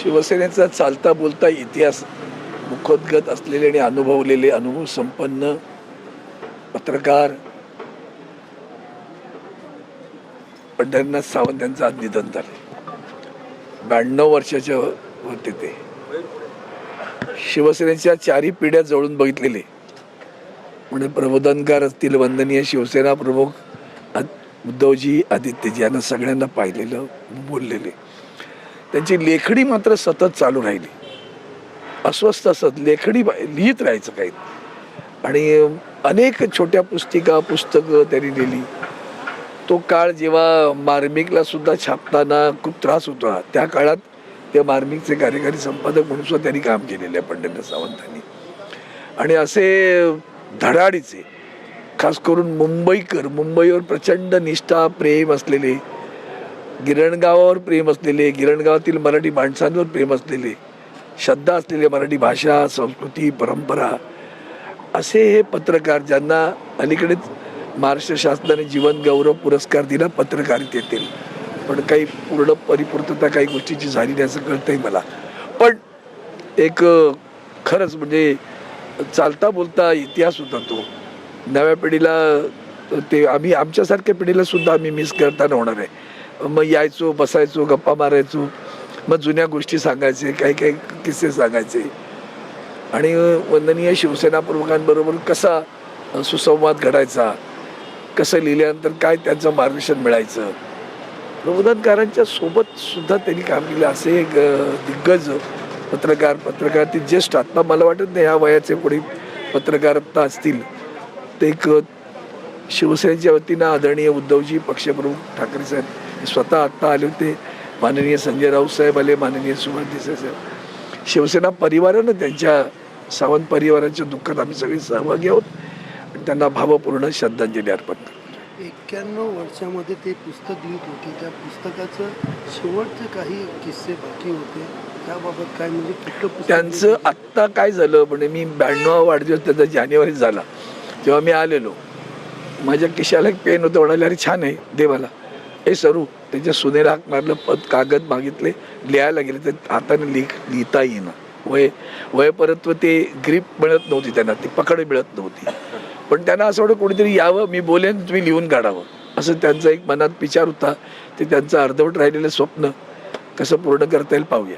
शिवसेनेचा चालता बोलता इतिहास मुखोद्गत असलेले आणि अनुभवलेले अनुभव संपन्न पत्रकार पंढरीनाथ सावंत यांचं आज निधन झालं. ब्याण्णव वर्षाचे होते ते. शिवसेनेच्या चारही पिढ्या जवळून बघितलेले. म्हणजे प्रबोधनकार असतील वंदनीय शिवसेना प्रमुख उद्धवजी आदित्यजी यांना सगळ्यांना पाहिलेलं बोललेले. त्यांची लेखणी मात्र सतत चालू राहिली. अस्वस्थ असत लेखणी बा- लिहित राहायचं काही. आणि अनेक छोट्या पुस्तिका पुस्तकं त्यांनी लिहिली. तो काळ जेव्हा मार्मिकला सुद्धा छापताना खूप त्रास होता त्या काळात त्या मार्मिकचे कार्यकारी संपादक म्हणून सुद्धा त्यांनी काम केलेलं आहे पंडित सावंतांनी. आणि असे धडाडीचे खास करून मुंबईकर मुंबईवर प्रचंड निष्ठा प्रेम असलेले गिरणगावावर प्रेम असलेले गिरणगावातील मराठी माणसांवर प्रेम असलेले श्रद्धा असलेले मराठी भाषा संस्कृती परंपरा असे हे पत्रकार ज्यांना अलीकडेच महाराष्ट्र शासनाने जीवन गौरव पुरस्कार दिला पत्रकारितेतील. पण काही पूर्ण परिपूर्तता काही गोष्टीची झाली नाही असं कळतंय मला. पण एक खरंच म्हणजे चालता बोलता इतिहास होता तो. नव्या पिढीला ते आम्ही आमच्यासारख्या पिढीला सुद्धा आम्ही मिस करताना होणार आहे. मग यायचो बसायचो गप्पा मारायचो. मग जुन्या गोष्टी सांगायचे काही काही किस्से सांगायचे. आणि वंदनीय शिवसेना प्रमुखांबरोबर कसा सुसंवाद घडायचा? कसं लिहिल्यानंतर काय त्यांचं मार्गदर्शन मिळायचं? प्रबोधनकारांच्या सोबत सुद्धा त्यांनी काम केलं. असे एक दिग्गज पत्रकार पत्रकार ते ज्येष्ठ आता मला वाटत नाही ह्या वयाचे कोणी पत्रकार आत्ता असतील. ते एक शिवसेनेच्या वतीनं आदरणीय उद्धवजी पक्षप्रमुख ठाकरे साहेब स्वतः आत्ता आले होते. माननीय संजय राऊत साहेब आले माननीय सुभाष देसाई साहेब. शिवसेना परिवारानं त्यांच्या सावंत परिवाराच्या दुःखात आम्ही सगळे सहभागी आहोत. आणि त्यांना भावपूर्ण श्रद्धांजली अर्पण करतो. एक्क्याण्णव वर्षामध्ये ते पुस्तक लिहित होते. त्या पुस्तकाचं शेवटचे काही किस्से बाकी होते. त्याबाबत काय म्हणजे कुठलं त्यांचं आत्ता काय झालं म्हणजे मी ब्याण्णवा वाढदिवस त्याचा जानेवारीत झाला. जेव्हा मी आलेलो माझ्या खिशाला एक पेन होतं म्हणाले अरे छान आहे दे मला. हे सरू त्याच्या सुनेला हाक मारलं पद कागद मागितले लिहायला गेले तर हाताने लिख लिहिता येईना. वय वयपरत्व ते ग्रीप मिळत नव्हती त्यांना ती पकड मिळत नव्हती. पण त्यांना असं वाटतं कोणीतरी यावं मी बोलेन तुम्ही लिहून काढावं. असं त्यांचा एक मनात विचार होता ते त्यांचं अर्धवट राहिलेलं स्वप्न कसं पूर्ण करता येईल पाहूया.